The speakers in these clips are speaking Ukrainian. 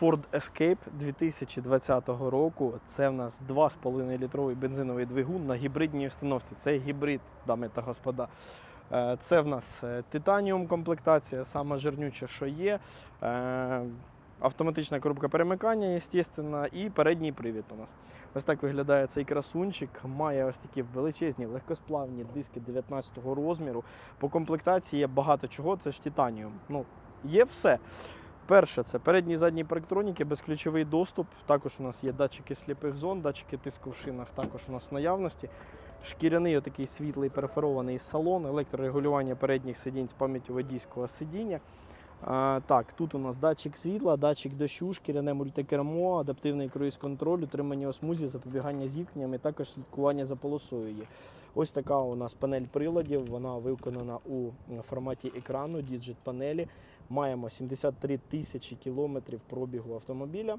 Ford Escape 2020 року. Це в нас 2,5 літровий бензиновий двигун на гібридній установці. Це гібрид, дами та господа. Е, Це в нас е, титаніум комплектація, сама жирнюча, що є. Е, Автоматична коробка перемикання, звісно, і передній привід у нас. Ось так виглядає цей красунчик. Має ось такі величезні легкосплавні диски 19-го розміру. По комплектації є багато чого, це ж титаніум. Ну, є все. Перше, це передні і задні парктроніки, безключовий доступ. Також у нас є датчики сліпих зон, датчики тиску в шинах, також у нас в наявності. Шкіряний отакий світлий перфорований салон, електрорегулювання передніх сидінь з пам'яттю водійського сидіння. Так, тут у нас датчик світла, датчик дощу, шкіряне мультикермо, адаптивний круїз-контроль, утримання у смузі, запобігання зіткненням і також слідкування за полосою є. Ось така у нас панель приладів. Вона виконана у форматі екрану, діджит панелі. Маємо 73 тисячі кілометрів пробігу автомобіля.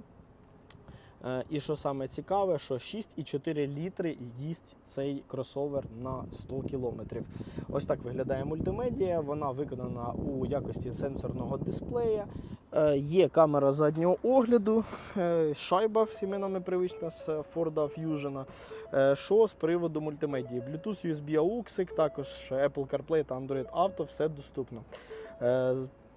Е, І що саме цікаве, що 6,4 літри їсть цей кросовер на 100 кілометрів. Ось так виглядає мультимедія. Вона виконана у якості сенсорного дисплея. Е, Є камера заднього огляду, е, шайба всіми нами привична з Ford Fusion. Що з приводу мультимедії? Bluetooth, USB AUX, також Apple CarPlay та Android Auto, все доступно.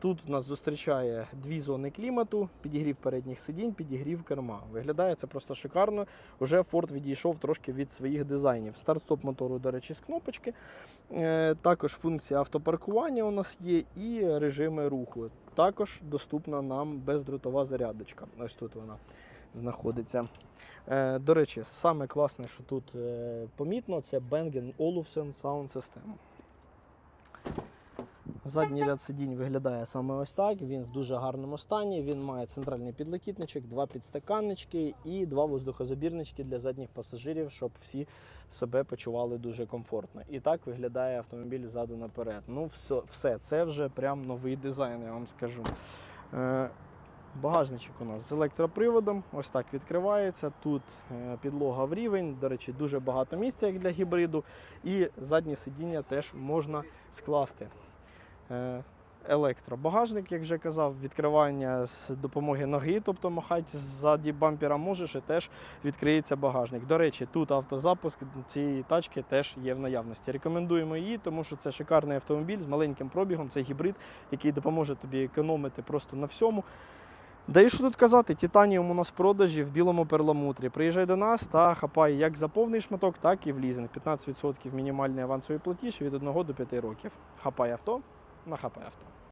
Тут нас зустрічає дві зони клімату, підігрів передніх сидінь, підігрів керма. Виглядає це просто шикарно. Уже Ford відійшов трошки від своїх дизайнів. Старт-стоп мотору, до речі, з кнопочки. Е, Також функція автопаркування у нас є і режими руху. Також доступна нам бездротова зарядочка. Ось тут вона знаходиться. Е, До речі, саме класне, що тут е, помітно, це Bang Olufsen Sound System. Задній ряд сидінь виглядає саме ось так. Він в дуже гарному стані. Він має центральний підлокітничок, два підстаканнички і два воздухозабірнички для задніх пасажирів, щоб всі себе почували дуже комфортно. І так виглядає автомобіль ззаду наперед. Ну, все, все це вже прям новий дизайн, я вам скажу. Е, Багажничок у нас з електроприводом, ось так відкривається. Тут е, підлога в рівень. До речі, дуже багато місця як для гібриду. І заднє сидіння теж можна скласти. Е, Електробагажник, як вже казав, відкривання з допомоги ноги, тобто махати ззаді бампера можеш і теж відкриється багажник. До речі, тут автозапуск цієї тачки теж є в наявності. Рекомендуємо її, тому що це шикарний автомобіль з маленьким пробігом, це гібрид, який допоможе тобі економити просто на всьому. Да і що тут казати, титаніум у нас в продажі в білому перламутрі. Приїжджай до нас та хапай як за повний шматок, так і в лізинг. 15% мінімальний авансовий платіж від 1 до 5 років. Хапай авто на хапай авто.